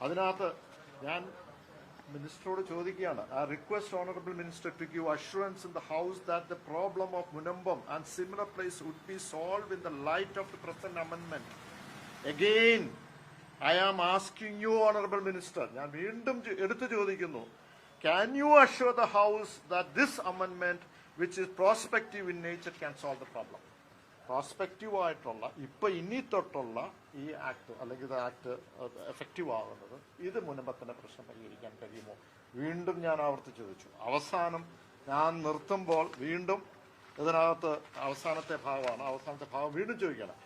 അതിനകത്ത് ഞാൻ മിനിസ്റ്ററോട് ചോദിക്കുകയാണ് ആ request honourable minister to give assurance in the house that the problem of Munambam and similar place would be solve in the light of the present amendment again I am asking you honourable minister ഞാൻ വീണ്ടും എടുത്തു ചോദിക്കുന്നു can you assure the house that this amendment which is prospective in nature can solve the problem prospective ആയിട്ടുള്ള ഇപ്പൊ ഇനി തൊട്ടുള്ള ഈ act അല്ലെങ്കിൽ ഇത് ആക്ട് എഫക്റ്റീവ് ആകുന്നത് ഇത് മുൻപത്തിന്റെ പ്രശ്നം പരിഹരിക്കാൻ കഴിയുമോ? വീണ്ടും ഞാൻ ആവർത്തിച്ചു ചോദിച്ചു. അവസാനം ഞാൻ നിർത്തുമ്പോൾ വീണ്ടും ഇതിനകത്ത് അവസാനത്തെ ഭാഗമാണ്. അവസാനത്തെ ഭാഗം വീണ്ടും ചോദിക്കണം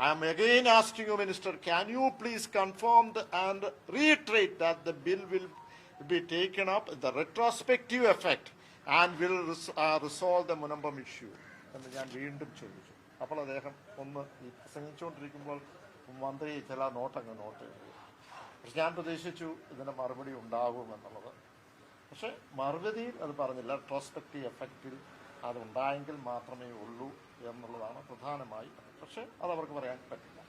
I am again asking you minister can you please confirm and reiterate that the bill will be taken up the retrospective effect and will resolve the Munambam issue എന്ന് ഞാൻ വീണ്ടും ചോദിച്ചു. അപ്പോൾ അദ്ദേഹം ഒന്ന് ഈ പ്രസംഗിച്ചുകൊണ്ടിരിക്കുമ്പോൾ മന്ത്രി ചില നോട്ടങ്ങ് നോട്ട് ചെയ്തു പക്ഷെ ഞാൻ പ്രതീക്ഷിച്ചു ഇതിന്റെ മറുപടി ഉണ്ടാകുമെന്നുള്ളത് പക്ഷെ മറുപടിയിൽ അത് പറഞ്ഞില്ല. ട്രോസ്പെക്റ്റീവ് എഫക്റ്റിൽ അതുണ്ടായെങ്കിൽ മാത്രമേ ഉള്ളൂ എന്നുള്ളതാണ് പ്രധാനമായി. പക്ഷെ അത് അവർക്ക് പറയാൻ പറ്റില്ല.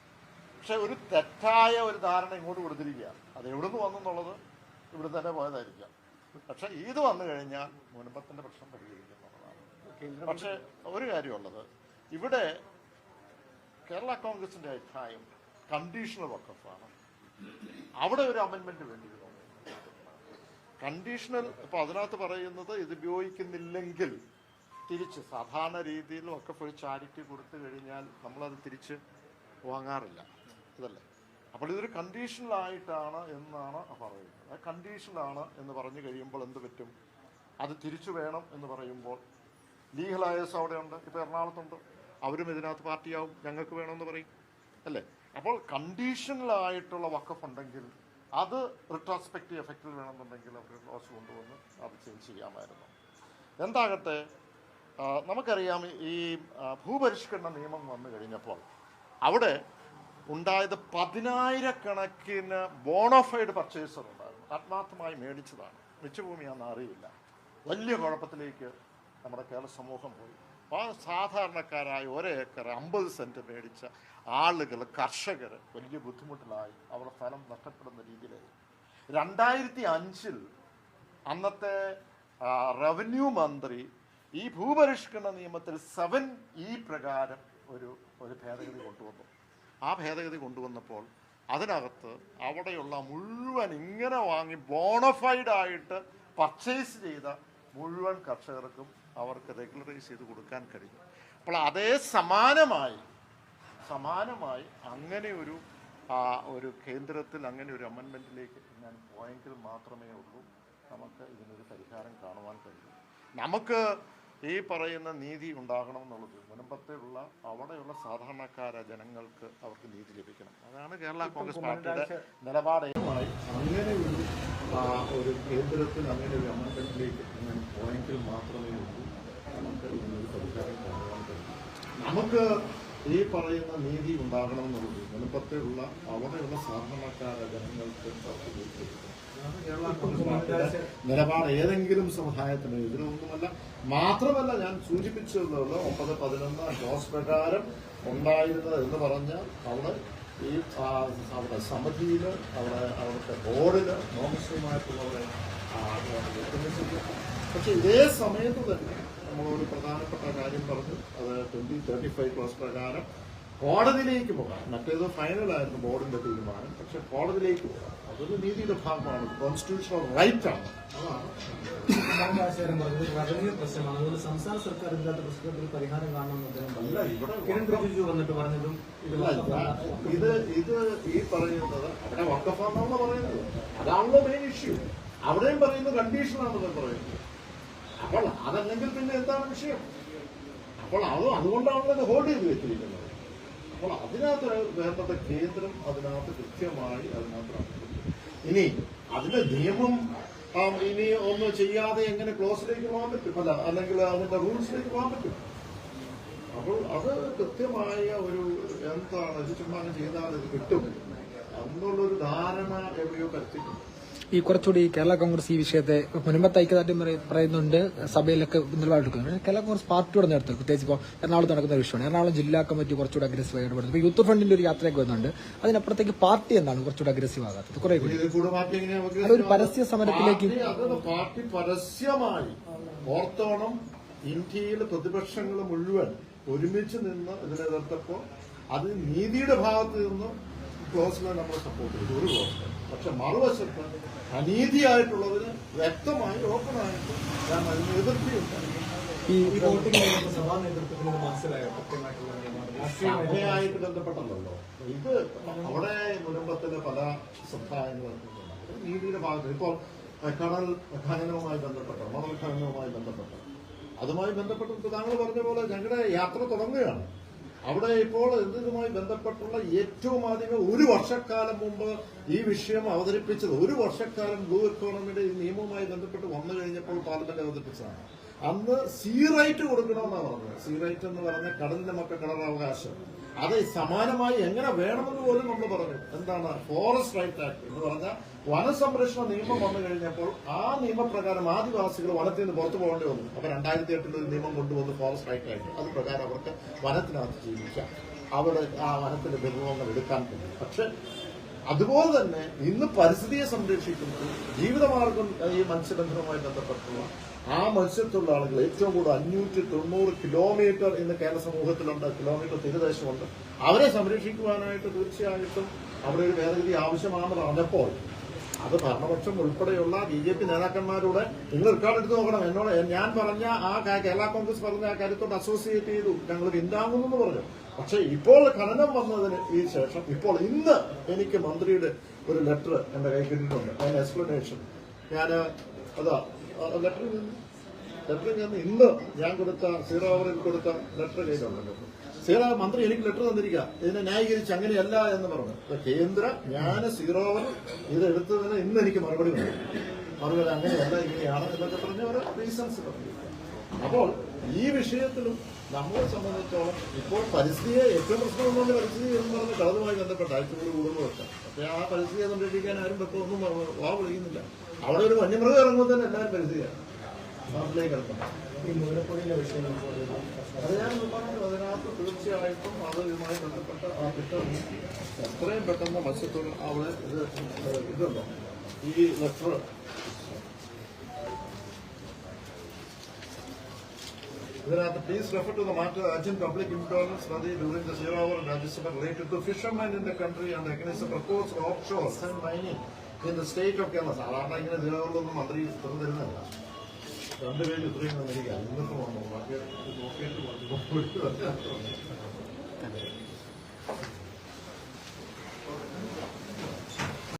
പക്ഷെ ഒരു തെറ്റായ ഒരു ധാരണ ഇങ്ങോട്ട് കൊടുത്തിരിക്കുകയാണ്. അത് എവിടുന്ന് വന്നെന്നുള്ളത് ഇവിടെ തന്നെ പോയതായിരിക്കാം. പക്ഷെ ഇത് വന്നു കഴിഞ്ഞാൽ മുൻപത്തിന്റെ പ്രശ്നം പരിഹരിക്കുന്നുള്ളതാണ് പക്ഷെ ഒരു കാര്യമുള്ളത് ഇവിടെ കേരള കോൺഗ്രസിന്റെ അഭിപ്രായം കണ്ടീഷണൽ വക്കഫാണ്. അവിടെ ഒരു അമെന്റ്മെന്റ് വേണ്ടി വരും കണ്ടീഷണൽ ഇപ്പൊ അതിനകത്ത് പറയുന്നത് ഇത് ഉപയോഗിക്കുന്നില്ലെങ്കിൽ തിരിച്ച് സാധാരണ രീതിയിൽ ഒക്കെ ഒരു ചാരിറ്റി കൊടുത്തു കഴിഞ്ഞാൽ നമ്മളത് തിരിച്ച് വാങ്ങാറില്ല. ഇതല്ലേ? അപ്പോൾ ഇതൊരു കണ്ടീഷണൽ ആയിട്ടാണ് എന്നാണ് പറയുന്നത്. കണ്ടീഷണൽ ആണ് എന്ന് പറഞ്ഞു കഴിയുമ്പോൾ എന്ത് പറ്റും? അത് തിരിച്ചു വേണം എന്ന് പറയുമ്പോൾ ലീഗൽ അയേഴ്സ് അവിടെയുണ്ട്. ഇപ്പോൾ എറണാകുളത്തുണ്ട്. അവരും ഇതിനകത്ത് പാർട്ടിയാവും ഞങ്ങൾക്ക് വേണമെന്ന് പറയും. അല്ലേ? അപ്പോൾ കണ്ടീഷണൽ ആയിട്ടുള്ള വക്കഫ് ഉണ്ടെങ്കിൽ അത് റിട്രോസ്പെക്റ്റീവ് എഫക്റ്റിൽ വേണമെന്നുണ്ടെങ്കിൽ അവർ ലോസ് കൊണ്ടുവന്ന് അത് ചേഞ്ച് ചെയ്യാമായിരുന്നു. എന്താകട്ടെ നമുക്കറിയാം ഈ ഭൂപരിഷ്കരണ നിയമം വന്നു കഴിഞ്ഞപ്പോൾ അവിടെ ഉണ്ടായത് പതിനായിരക്കണക്കിന് ബോണോഫൈഡ് പർച്ചേസർ ഉണ്ടായിരുന്നു. ആത്മാർത്ഥമായി മേടിച്ചതാണ്. മിച്ചഭൂമിയാണെന്ന് അറിയില്ല. വലിയ കുഴപ്പത്തിലേക്ക് നമ്മുടെ കേരള സമൂഹം പോയി. അപ്പോൾ സാധാരണക്കാരായ ഒരേക്കർ അമ്പത് സെന്റ് മേടിച്ച ആളുകൾ കർഷകർ വലിയ ബുദ്ധിമുട്ടിലായി. അവരുടെ സ്ഥലം നഷ്ടപ്പെടുന്ന രീതിയിലായി. രണ്ടായിരത്തി അഞ്ചിൽ അന്നത്തെ ആ, റവന്യൂ മന്ത്രി ഈ ഭൂപരിഷ്കരണ നിയമത്തിൽ സെവൻ ഈ പ്രകാരം ഒരു ഒരു ഭേദഗതി കൊണ്ടുവന്നു. ആ ഭേദഗതി കൊണ്ടുവന്നപ്പോൾ അതിനകത്ത് അവിടെയുള്ള മുഴുവൻ ഇങ്ങനെ വാങ്ങി ബോണഫൈഡ് ആയിട്ട് പർച്ചേസ് ചെയ്ത മുഴുവൻ കർഷകർക്കും അവർക്ക് റെഗുലറൈസ് ചെയ്ത് കൊടുക്കാൻ കഴിയും. അപ്പോൾ അതേ സമാനമായി സമാനമായി അങ്ങനെ ഒരു ഒരു കേന്ദ്രത്തിൽ അങ്ങനെ ഒരു അമെൻമെന്റിലേക്ക് ഞാൻ പോയെങ്കിൽ മാത്രമേ ഉള്ളൂ. നമുക്ക് ഇതിനൊരു പരിഹാരം കാണുവാൻ കഴിയൂ. നമുക്ക് ഈ പറയുന്ന നീതി ഉണ്ടാകണം എന്നുള്ളത് മുൻപത്തെയുള്ള അവിടെയുള്ള സാധാരണക്കാര ജനങ്ങൾക്ക് അവർക്ക് നീതി ലഭിക്കണം. അതാണ് കേരള കോൺഗ്രസ് പാർട്ടിയുടെ നിലപാട്. ഒരു കേന്ദ്രത്തിൽ അങ്ങനെ ഒരു അമെൻമെന്റിലേക്ക് ഞാൻ പോയെങ്കിൽ മാത്രമേ ഉള്ളൂ. നമുക്ക് ഇതിനൊരു പരിഹാരം കാണുവാൻ കഴിയൂ. നമുക്ക് ഈ പറയുന്ന നീതി ഉണ്ടാകണമെന്നുള്ളത് മുൻപത്തെയുള്ള അവിടെയുള്ള സാധാരണക്കാര ജനങ്ങൾക്ക് നിലപാട് ഏതെങ്കിലും സമുദായത്തിന് ഇതിനൊന്നുമല്ല. മാത്രമല്ല ഞാൻ സൂചിപ്പിച്ചതുള്ള ഒമ്പത് പതിനൊന്ന് ജോസ് പ്രകാരം ഉണ്ടായിരുന്നത് എന്ന് പറഞ്ഞാൽ അവിടെ ഈ അവിടെ സമിതിയിൽ അവിടെ അവിടുത്തെ ബോർഡിൽ നോമസുമായിട്ടുള്ളവരെ പക്ഷേ ഇതേ സമയത്ത് തന്നെ നമ്മളൊരു പ്രധാനപ്പെട്ട കാര്യം പറഞ്ഞു. അത് ട്വന്റി തേർട്ടി ഫൈവ് ക്ലാസ് പ്രകാരം കോടതിയിലേക്ക് പോകാം. മറ്റേത് ഫൈനലായിരുന്നു ബോർഡിന്റെ തീരുമാനം. പക്ഷെ കോടതിയിലേക്ക് പോകാം. അതൊരു നീതിയുടെ ഭാഗമാണ്. കോൺസ്റ്റിറ്റ്യൂഷണൽ റൈറ്റ് ആണ്. സംസ്ഥാന സർക്കാർ പ്രശ്നത്തിൽ പരിഹാരം കാണണമെന്ന് ഇത് ഇത് ഈ പറയുന്നത് അവിടെ വക്കഫാന്നാണല്ലോ പറയുന്നത്. അതാണല്ലോ മെയിൻ ഇഷ്യൂ അവിടെയും പറയുന്നത് കണ്ടീഷനാണെന്ന് പറയുന്നത്. അപ്പോൾ അതല്ലെങ്കിൽ പിന്നെ എന്താണ് വിഷയം? അപ്പോൾ അത് അതുകൊണ്ടാണല്ലോ ഇത് ഹോൾഡ് ചെയ്ത് വെച്ചിരിക്കുന്നത്. അപ്പോൾ അതിനകത്ത് വേണ്ടത്തെ കേന്ദ്രം അതിനകത്ത് കൃത്യമായി അതിനകത്ത് ഇനി അതിന്റെ നിയമം ഇനി ഒന്നും ചെയ്യാതെ എങ്ങനെ ക്ലോസിലേക്ക് പോകാൻ പറ്റും? അല്ല അല്ലെങ്കിൽ അതിന്റെ റൂൾസിലേക്ക് പോകാൻ പറ്റും? അപ്പോൾ അത് കൃത്യമായ ഒരു എന്താണ് ചുമ്മാ ചെയ്താൽ കിട്ടും. അന്നുള്ളൊരു ധാരണ എവിടെയോ കരുത്തിട്ടുണ്ട് ഈ കുറച്ചുകൂടി കേരള കോൺഗ്രസ് ഈ വിഷയത്തെ മുൻപത്തെ ഐക്യദാർഢ്യം പറയ- പറയുന്നുണ്ട് സഭയിലൊക്കെ നിലപാടെടുക്കുന്നു കേരള കോൺഗ്രസ് പാർട്ടിയോട് നേരത്തെ പ്രത്യേകിച്ച് ഇപ്പോൾ എറണാകുളത്ത് നടക്കുന്ന ഒരു വിഷയമാണ്. എറണാകുളം ജില്ലാ കമ്മിറ്റി കുറച്ചുകൂടി അഗ്രസീവ് ഇടപെടുന്നത് ഇപ്പോൾ യൂത്ത് ഫ്രണ്ടിന്റെ ഒരു യാത്രയൊക്കെ വരുന്നുണ്ട്. അതിനപ്പുറത്തേക്ക് പാർട്ടി എന്താണ് കുറച്ചുകൂടി അഗ്രസീവ് ആകാത്തത്? കുറെ അതൊരു പരസ്യ സമരത്തിലേക്ക് പാർട്ടി പരസ്യമായി. ഓർത്തോണം ഇന്ത്യയിലെ പ്രതിപക്ഷങ്ങൾ മുഴുവൻ ഒരുമിച്ച് നിന്ന് ഇതിനെ എതിർത്തപ്പോൾ അത് നീതിയുടെ ഭാഗത്ത് നിന്ന് ക്ലോസിനെ നമ്മൾ സപ്പോർട്ട് ചെയ്തു. ഒരു ക്ലോസ് പക്ഷെ മറുവശത്ത് അനീതിയായിട്ടുള്ളതിന് വ്യക്തമായി ഓപ്പണായിട്ട് ഞാൻ അതിന് എതിർത്തിയുണ്ട് ഈ വോട്ടിംഗ് സഭാ നേതൃത്വത്തിന് മനസ്സിലായോ? കൃത്യമായിട്ടുള്ള ബന്ധപ്പെട്ടല്ലോ ഇത് അവിടെ മുനമ്പത്തിലെ പല സമുദായങ്ങളും നീതിയുടെ ഭാഗത്ത് ഇപ്പോൾ കടൽ ഖനനവുമായി ബന്ധപ്പെട്ട മണൽ ഖനനവുമായി ബന്ധപ്പെട്ട അതുമായി ബന്ധപ്പെട്ട് താങ്കൾ പറഞ്ഞ പോലെ ഞങ്ങളുടെ യാത്ര തുടങ്ങുകയാണ്. അവിടെ ഇപ്പോൾ ഇതുമായി ബന്ധപ്പെട്ടുള്ള ഏറ്റവും ആദ്യമേ ഒരു വർഷക്കാലം മുമ്പ് ഈ വിഷയം അവതരിപ്പിച്ചത് ഒരു വർഷക്കാലം ബ്ലൂ എക്കോണമിയുടെ ഈ നിയമവുമായി ബന്ധപ്പെട്ട് വന്നു കഴിഞ്ഞപ്പോൾ പാർലമെന്റ് അവതരിപ്പിച്ചതാണ്. അന്ന് സീ റൈറ്റ് കൊടുക്കണമെന്നാണ് പറഞ്ഞത്. സീ റൈറ്റ് എന്ന് പറഞ്ഞ കടലിന്റെ മക്ക കടലവകാശം. അത് സമാനമായി എങ്ങനെ വേണമെന്ന് പോലും നമ്മൾ പറഞ്ഞു. എന്താണ് ഫോറസ്റ്റ് റൈറ്റ് ആക്ട് എന്ന് പറഞ്ഞാൽ വനസംരക്ഷണ നിയമം വന്നു കഴിഞ്ഞപ്പോൾ ആ നിയമപ്രകാരം ആദിവാസികൾ വനത്തിൽ നിന്ന് പുറത്തു പോകേണ്ടി വന്നു. അപ്പൊ രണ്ടായിരത്തി എട്ടിൽ ഒരു നിയമം കൊണ്ടുവന്ന് ഫോറസ്റ്റ് റൈറ്റ് ആക്ട് അത് പ്രകാരം അവർക്ക് വനത്തിനകത്ത് ജീവിക്കാം. അവർ ആ വനത്തിന്റെ വിഭവങ്ങൾ എടുക്കാൻ പറ്റും. പക്ഷെ അതുപോലെ തന്നെ ഇന്ന് പരിസ്ഥിതിയെ സംരക്ഷിക്കുന്നത് ജീവിതമാർഗം ഈ മത്സ്യബന്ധനവുമായി ബന്ധപ്പെട്ടുള്ള ആ മത്സ്യത്തൊഴിലാളികൾ ഏറ്റവും കൂടുതൽ അഞ്ഞൂറ്റി തൊണ്ണൂറ് കിലോമീറ്റർ ഇന്ന് കേരള സമൂഹത്തിലുണ്ട് കിലോമീറ്റർ തീരദേശമുണ്ട്. അവരെ സംരക്ഷിക്കുവാനായിട്ട് തീർച്ചയായിട്ടും അവിടെ ഒരു ഭേദഗതി ആവശ്യമാണെന്ന് പറഞ്ഞപ്പോൾ അത് ഭരണപക്ഷം ഉൾപ്പെടെയുള്ള ബി ജെ പി നേതാക്കന്മാരുടെ നിങ്ങൾ റെക്കോർഡ് എടുത്ത് നോക്കണം. എന്നോട് ഞാൻ പറഞ്ഞ ആ കേരള കോൺഗ്രസ് പറഞ്ഞ ആ കാര്യത്തോട് അസോസിയേറ്റ് ചെയ്തു. ഞങ്ങൾ പിന്താങ്ങുന്നു എന്ന് പറഞ്ഞു. പക്ഷെ ഇപ്പോൾ ഖനനം വന്നതിന് ഈ ശേഷം ഇപ്പോൾ ഇന്ന് എനിക്ക് മന്ത്രിയുടെ ഒരു ലെറ്റർ എന്റെ കൈ കിട്ടിയിട്ടുണ്ട്. അതിന് എക്സ്പ്ലനേഷൻ ഞാൻ അതാ ലെറ്റർ ലെറ്റർ ഞാൻ ഇന്ന് ഞാൻ കൊടുത്ത സീറോ അവറിൽ കൊടുത്ത ലെറ്റർ കയ്യിലുണ്ടല്ലോ സീറോ മന്ത്രി എനിക്ക് ലെറ്റർ തന്നിരിക്കുക ഇതിനെ ന്യായീകരിച്ച് അങ്ങനെയല്ല എന്ന് പറഞ്ഞു. കേന്ദ്ര ഞാൻ സീറോ അവർ ഇത് എടുത്തതിന് ഇന്ന് എനിക്ക് മറുപടി വന്നു മറുപടി അങ്ങനെയല്ല ഇങ്ങനെയാണ് എന്നൊക്കെ പറഞ്ഞ ഓരോ റീസൺസ് പറഞ്ഞു. അപ്പോൾ ഈ വിഷയത്തിലും നമ്മളെ സംബന്ധിച്ചോളം ഇപ്പോൾ പരിസ്ഥിതിയെ ഏറ്റവും പ്രശ്നം ഒന്നുകൊണ്ട് പരിസ്ഥിതി എന്ന് പറഞ്ഞ് കളതുമായി ബന്ധപ്പെട്ട ആഴ്ചകൾ കൂടുന്നു വെച്ചാൽ പക്ഷേ ആ പരിസ്ഥിതിയെ സംരക്ഷിക്കാൻ ആരും വെക്കമൊന്നും വാ വിളിക്കുന്നില്ല. അവിടെ ഒരു വന്യമൃഗം ഇറങ്ങുമ്പോൾ തന്നെ എല്ലാവരും പരിസ്ഥിതിയാണ്. നാട്ടിലേക്ക് അതിനകത്ത് തീർച്ചയായിട്ടും അതുമായി ബന്ധപ്പെട്ട ആ കുറ്റം എത്രയും പെട്ടെന്ന് മത്സ്യത്തൊഴിൽ അവിടെ ഇത് ഇതുണ്ടോ ഈ letter ഇതിനകത്ത് please refer to the matter urgent public employment study during the zero hour Rajya Sabha related to fishermen in the country and against the proposed offshore and mining in the state of Kerala. സാധാരണ ഇങ്ങനെ zero hour ഒന്നും മന്ത്രി ഇത്ര തരുന്നില്ല രണ്ടുപേരും ഇത്രയും തന്നിരിക്കുക ഇന്നിപ്പോ വന്നു ബാക്കി നോക്കിയിട്ട് മതി.